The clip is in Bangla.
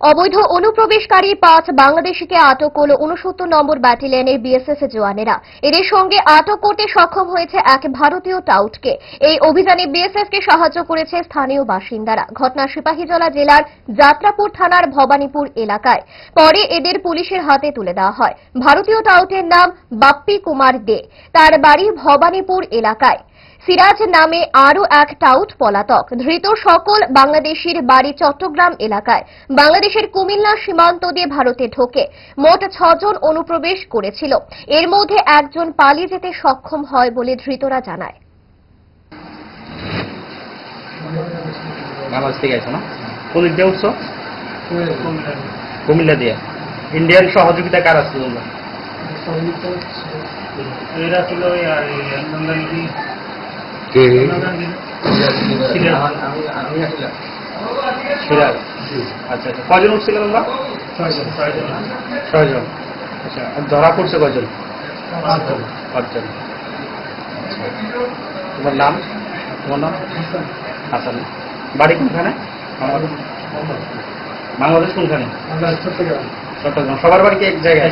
অবৈধ অনুপ্রবেশকারী পাঁচ বাংলাদেশিকে আটক করল উনসত্তর নম্বর ব্যাটালিয়নের বিএসএফ জওয়ানেরা। এদের সঙ্গে আটক করতে সক্ষম হয়েছে এক ভারতীয় টাউটকে। এই অভিযানে বিএসএফ কে সাহায্য করেছে স্থানীয় বাসিন্দারা। ঘটনা সিপাহীজলা জেলার যাত্রাপুর থানার ভবানীপুর এলাকায়। পরে এদের পুলিশের হাতে তুলে দেওয়া হয়। ভারতীয় টাউটের নাম বাপ্পি কুমার দে। তার বাড়ি ভবানীপুর এলাকায়। সিরাজ নামে আরও এক টাউট পলাতক ধৃত সকল বাংলাদেশির বাড়ি চট্টগ্রাম এলাকায়। বাংলাদেশের কুমিল্লা সীমান্ত দিয়ে ভারতে ঢোকে। মোট ছজন অনুপ্রবেশ করেছিল। এর মধ্যে একজন পালিয়ে যেতে সক্ষম হয় বলে ধৃতরা জানায়। বাংলাদেশ থেকে আইছো না? কোন দিয়ে উঠছো? কুমিল্লা দিয়ে। ইন্ডিয়ান সহযোগিতা কার আছে তোমরা এরা ছিল আর এই নন্দানীদি কে? সিরাজ। আচ্ছা আচ্ছা। কজন উঠছিল তোমরা ছয়জন। ছয়জন। ছয়জন। আচ্ছা আর ধরা পড়ছে কজন? পাঁচজন। তোমার নাম? তোমার নাম? হাসান। বাড়ি কোনখানে? বাংলাদেশ কোনখানে? আমরা চট্টগ্রাম চট্টগ্রাম সবার বাড়ি কি এক জায়গায়।